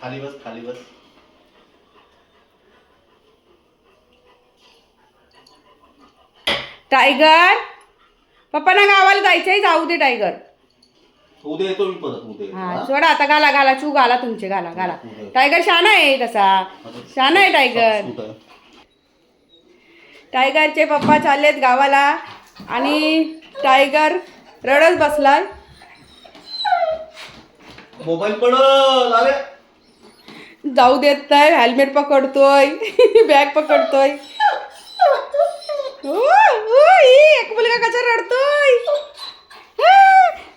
खाली बस खाली बस. टायगर पप्पांना गावाला जायचंय जाऊ दे टायगर. उद्या येतो मी परत उद्या हा हा? सोडा आता घाला घाला चू घाला तुमचे घाला घाला. टायगर शाना आहे तसा. शाना आहे टायगर. टायगरचे पप्पा चाललेत गावाला आणि टायगर रडत बसलाय. मोबाईल पडल अरे जाऊ देत नाही हेल्मेट पकडतोय बॅग पकडतोय. मुलगा कसा रडतोय?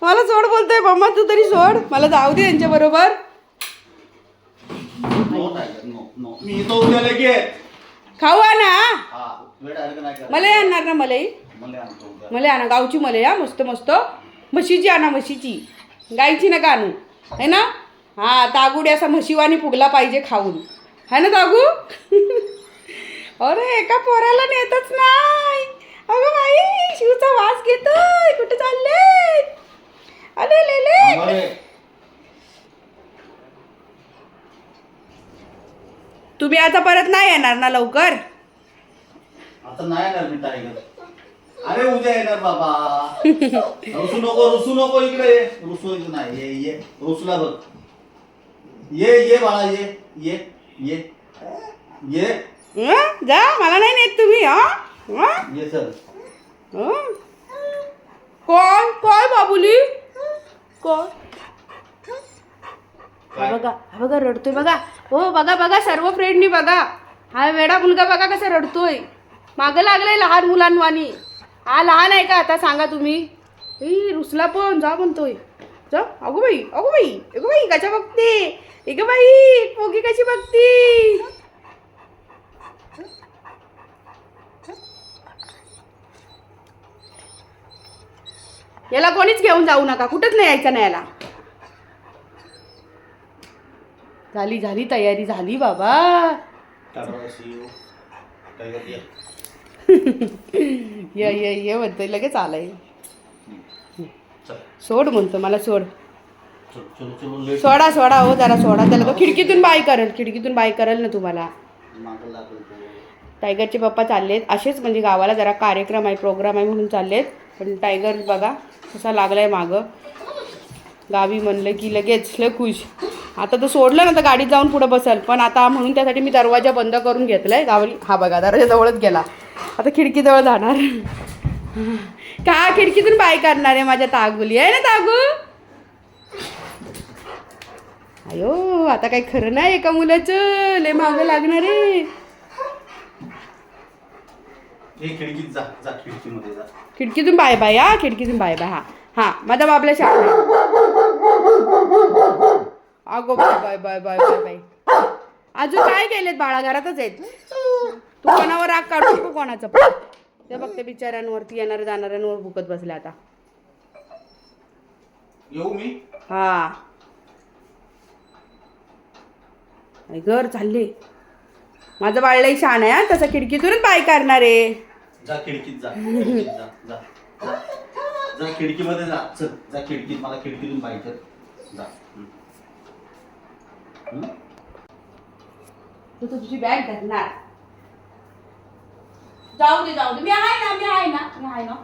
मला सोड बोलतोय मम्मा तू तरी सोड मला जाऊ दे यांच्या बरोबर. खाऊ ना हा? मला आणणार ना मलाई? मला मला आणा गावची मलाई हा मस्त मस्त. म्हशीची आणा म्हशीची. गायची नका आणू. है ना? हा तागुडी असा म्हशीवानी फुगला पाहिजे खाऊन. है ना तागू अरे एका पोराला नेतच नाही. अगं बाई शिवचा वास घेतोय. कुठे चालले अरे लेले. तुम्ही आता परत नाही येणार ना लवकर? आता नाही येणार मी टायगर. अरे उद्या येणार बाबा. रुसू नको रुसू नको इकडे. रुसू नाही ये ये. रुसला बघ. ये ये बाळा ये ये ये. ये. हं? जा मला नाही नेत तुम्ही हा? हं? ये सर. हं? कोण? काय बाबुली? कोण? हा बघा हा बघा रडतोय बघा. हो बघा बघा सर्व फ्रेंडनी बघा. हा वेडा मुलगा बघा कसा रडतोय. मागं लागलाय लहान मुलांवानी. हा लहान आहे का? आता सांगा तुम्ही. ई रुसला पण जा म्हणतोय. जा अगो बाई अगो बाई अगो बाई कशा बघते एग बाई पोगी कशी बघती याला कोणीच घेऊन जाऊ नका कुठंच नाही यायचं नाही याला. झाली झाली तयारी झाली बाबा. यू ये ये म्हणतोय लगेच आलाय. चल सोड म्हणतो मला सोड. सोडा सोडा हो जरा सोडा. त्याला तो खिडकीतून बाय करेल खिडकीतून बाय करेल ना तुम्हाला. टायगरचे पप्पा चाललेत. असेच म्हणजे गावाला जरा कार्यक्रम आहे प्रोग्राम आहे म्हणून चाललेत. पण टायगर बघा कसा लागलाय मागं. गावी म्हणलं की लगेच लय खुश. आता तो सोडलं ना तर गाडीत जाऊन पुढं बसल. पण आता म्हणून त्यासाठी मी दरवाजा बंद करून घेतलाय. गावी हा बघा दरवाजाजवळच गेला. आता खिडकीजवळ जाणार. का खिडकीतून बाय करणार आहे माझ्या तागुली? आहे ना तागू? अयो आता काही खरं नाही एका मुलाचं? लय मागं लागणार आहे. खिडकीत जा जा खिडकीमध्ये जा. खिडकीतून बाय बाय हा खिडकीतून बाय बाय हा. हा माझा बाबल्या शाळा अगो bye bye bye bye bye bye. अजून काय केलेत बाळा? घरातच आहेत. तू कोणावर राग काढू नको कोणाचं पण. ते बघ ते बिचाऱ्यांवरती येणाऱ्या जाणाऱ्यांवर भुकत बसले आता. येऊ मी? हा. घर चालले. माझं बाळलाही शान आहे हा. तसं खिडकीतूनच बाय करणार आहे. जा खिडकीत जा खिडकीत जा जा. जा. जा खिडकीमध्ये जा. चल जा खिडकीत. मला खिडकीतून पाहिजे जा. हम्म. हम्म? तू तुझी बॅग धरणार. जाऊ दे जाऊ दे. मी आहे ना मी आहे ना. मी आहे ना.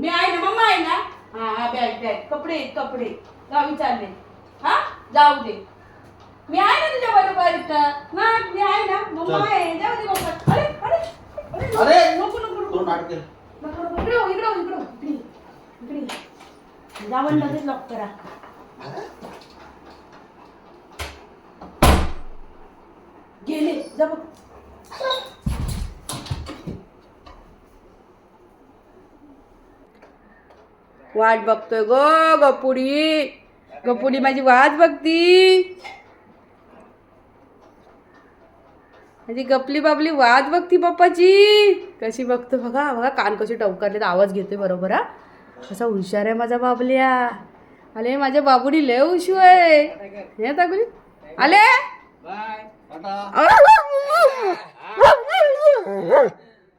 मी आहे ना मम्मा आहे ना. हा हा बॅग बॅग. कपडे कपडे. गावी चालले हा? जाऊ दे. मी आहे ना तुझ्या बरोबर इथं. ना मी आहे ना. मम्मा. आहे. जाऊ दे मम्मा. अरे अरे अरे अरे! नको नको नको. तो नाटक केलं. नको नको. इकडे हो, इकडे हो, इकडे हो, इकडे इकडे इकडे. जावं लगेच लॉक करा. गेले. जा बघ. वाट बघतोय गो गपुडी. गपुडी माझी वाट बघती. माझी गपली बाबली वाट बघती पप्पाची. कशी बघतो बघा बघा कान कसे टवकारले आवाज घेतोय बरोबर हा. कसा हुशार आहे माझा बाबल्या. आले माझ्या बाबुडी लय हुशू आहे. हे ताकुली आले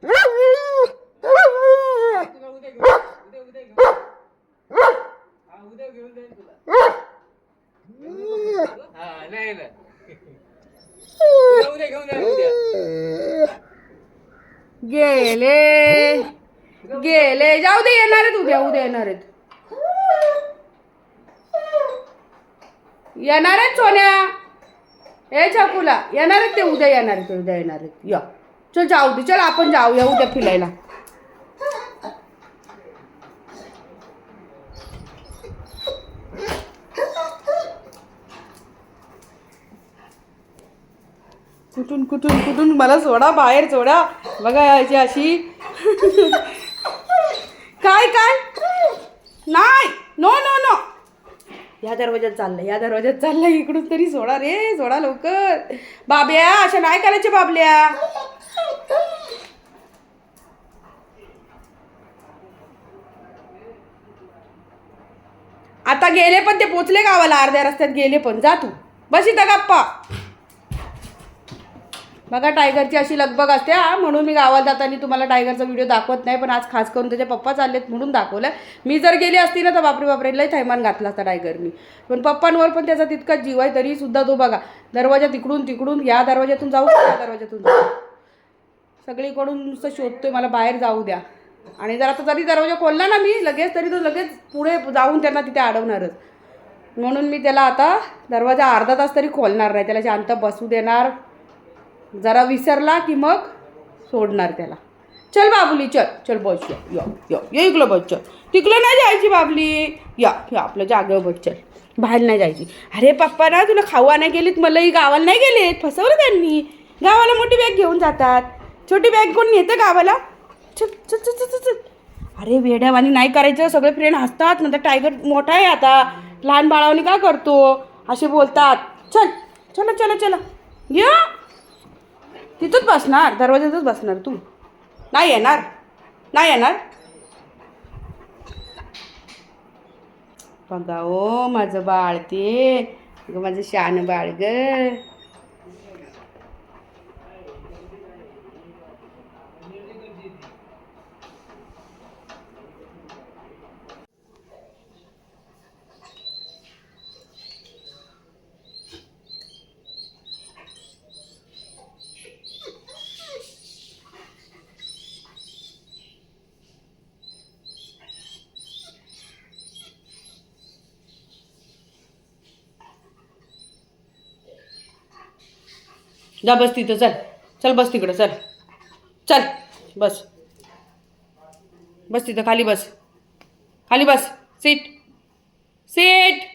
नाही येणार उद्या उद्या घेऊन जा उद्या गेले. गेले. जाऊ दे येणार आहेत उद्या उद्या येणार आहेत. येणार आहेत सोन्या. ए छकुला येणार आहेत ते उद्या येणार आहेत उद्या येणार आहेत. या. चल जाऊ दे. चल आपण जाऊया उद्या फिरायला. कुठून कुठून कुठून? मला सोडा बाहेर सोडा बघा याची अशी. काय काय? नाही. नो नो नो या दरवाज्यात चाललंय या दरवाज्यात चाललंय. इकडून तरी सोडा रे सोडा लवकर. बाब्या अशा नाही करायचे बाबल्या. आता गेले पण ते पोचले गावाला अर्ध्या रस्त्यात गेले पण. जा तू. बस इथं गप्पा. बघा टायगरची अशी लगबग असते हा म्हणून मी गावाला जाताना तुम्हाला टायगरचा व्हिडिओ दाखवत नाही पण आज खास करून त्याचे पप्पा चाललेत म्हणून दाखवलं मी जर गेली असती ना तर बापरे बापरे लय थैमान घातला असता टायगरनी पण पप्पांवर पण त्याचा तितकाच जीव आहे तरी सुद्धा तो बघा दरवाजा तिकडून तिकडून या दरवाज्यातून जाऊ या त्या दरवाज्यातून जाऊ? सगळीकडून नुसतं शोधतोय मला बाहेर जाऊ द्या. आणि जर आता जरी दरवाजा खोलला ना मी लगेच तरी तो लगेच पुढे जाऊन त्यांना तिथे अडवणारच. म्हणून मी त्याला आता दरवाजा अर्धा तास तरी खोलणार नाही त्याला शांत बसू देणार. जरा विसरला की मग सोडणार त्याला. चल बाबुली चल चल बस या या या या इकडं बस चल. तिकडं नाही जायची बाबली. या या आपलं जागं बस चल. बाहेर नाही जायची. अरे पप्पा ना तुला खाऊ नाही गेलीत मलाही गावाला नाही गेलेत. फसवलं त्यांनी. गावाला मोठी बॅग घेऊन जातात. छोटी बॅग कोण नेतं गावाला? चल चल चल चल चल अरे वेड्यावानी नाही करायचं. सगळे फ्रेंड हसतात. नंतर टायगर मोठा आहे आता. लहान बाळावानी का करतो? असे बोलतात. चल चला चला चला. या तिथंच बसणार दरवाज्यातच बसणार तू. नाही येणार नाही येणार. बघा ओ माझं बाळ ते. माझं शान बाळ ग. जा बस तिथं चल. चल बस तिकडं चल. चल. बस. बस तिथं खाली बस. खाली बस. सीट. सीट.